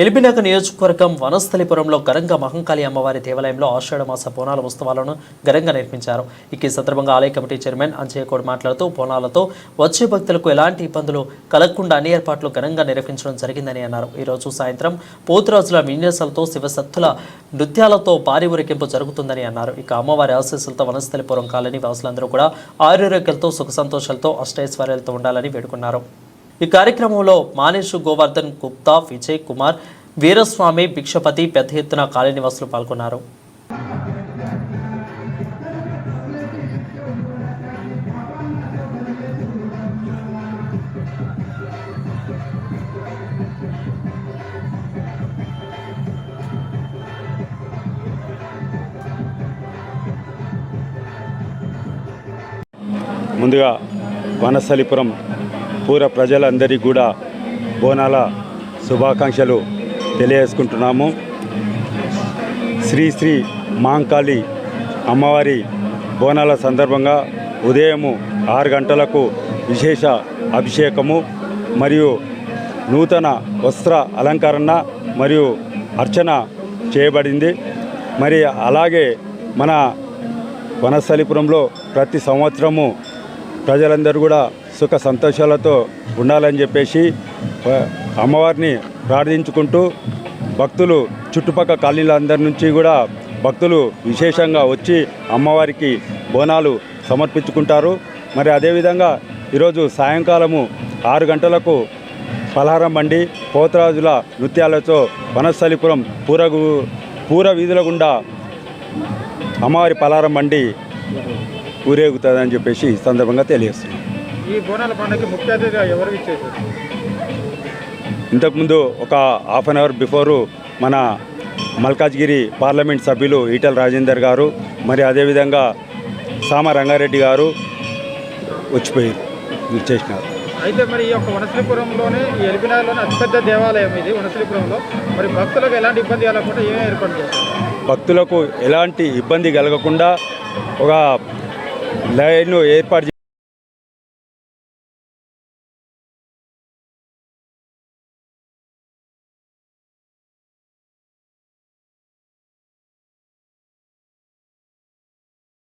ఎలిపినాక నియోజకవర్గం వనస్థలిపురంలో ఘనంగా మహంకాళి అమ్మవారి దేవాలయంలో ఆషాఢ మాస బోనాల ఉత్సవాలను ఘనంగా నిర్మించారు. ఇక ఈ సందర్భంగా ఆలయ కమిటీ చైర్మన్ అంజయ్యకోడ్ మాట్లాడుతూ బోనాలతో వచ్చే భక్తులకు ఎలాంటి ఇబ్బందులు కలగకుండా అన్ని ఏర్పాట్లు ఘనంగా నిర్వహించడం జరిగిందని అన్నారు. ఈ రోజు సాయంత్రం పోతురాజుల విన్యాసాలతో శివసత్తుల నృత్యాలతో భారీ ఊరేగింపు జరుగుతుందని అన్నారు. ఇక అమ్మవారి ఆశీస్సులతో వనస్థలిపురం కాలనీ వాసులందరూ కూడా ఆరోగ్యాలతో సుఖ సంతోషాలతో అష్టైశ్వర్యాలతో ఉండాలని వేడుకున్నారు. ఈ కార్యక్రమంలో మానేషు గోవర్ధన్ గుప్తా విజయ్ కుమార్ వీరస్వామి భిక్షపతి పెద్ద ఎత్తున కాలనీవాసులు పాల్గొన్నారు. ముందుగా వనసలిపురం పూర ప్రజలందరికీ కూడా బోనాల శుభాకాంక్షలు తెలియజేసుకుంటున్నాము. శ్రీ శ్రీ మాంకాళి అమ్మవారి బోనాల సందర్భంగా ఉదయము ఆరు గంటలకు విశేష అభిషేకము మరియు నూతన వస్త్ర అలంకరణ మరియు అర్చన చేయబడింది. మరి అలాగే మన వనస్థలిపురంలో ప్రతి సంవత్సరము ప్రజలందరూ కూడా సుఖ సంతోషాలతో ఉండాలని చెప్పేసి అమ్మవారిని ప్రార్థించుకుంటూ భక్తులు చుట్టుపక్కల కాలనీలందరి నుంచి కూడా భక్తులు విశేషంగా వచ్చి అమ్మవారికి బోనాలు సమర్పించుకుంటారు. మరి అదేవిధంగా ఈరోజు సాయంకాలము ఆరు గంటలకు పలహారం బండి పోతరాజుల నృత్యాలతో వనస్థలిపురం పూరగు పూర వీధుల గుండా అమ్మవారి పలహారం బండి ఊరేగుతుందని చెప్పేసి ఈ సందర్భంగా తెలియజేస్తున్నాం. ఈ బోనాల పండుగకి ముఖ్య అతిథిగా ఎవరు ఇచ్చేసారు ఇంతకుముందు ఒక హాఫ్ అన్ అవర్ బిఫోరు మన మల్కాజ్గిరి పార్లమెంట్ సభ్యులు ఈటల రాజేందర్ గారు మరి అదేవిధంగా సామ రంగారెడ్డి గారు వచ్చిపోయారు చేసినారు అయితే మరి ఈ యొక్క వనశ్రీపురంలోనే ఈ ఎలిపినాయలోనే అతిపెద్ద దేవాలయం ఇది వనశ్రీపురంలో మరి భక్తులకు ఎలాంటి ఇబ్బంది కలగకుండా ఏమేమి ఏర్పాటు చేస్తారు భక్తులకు ఎలాంటి ఇబ్బంది కలగకుండా ఒక లైన్ ఏర్పాటు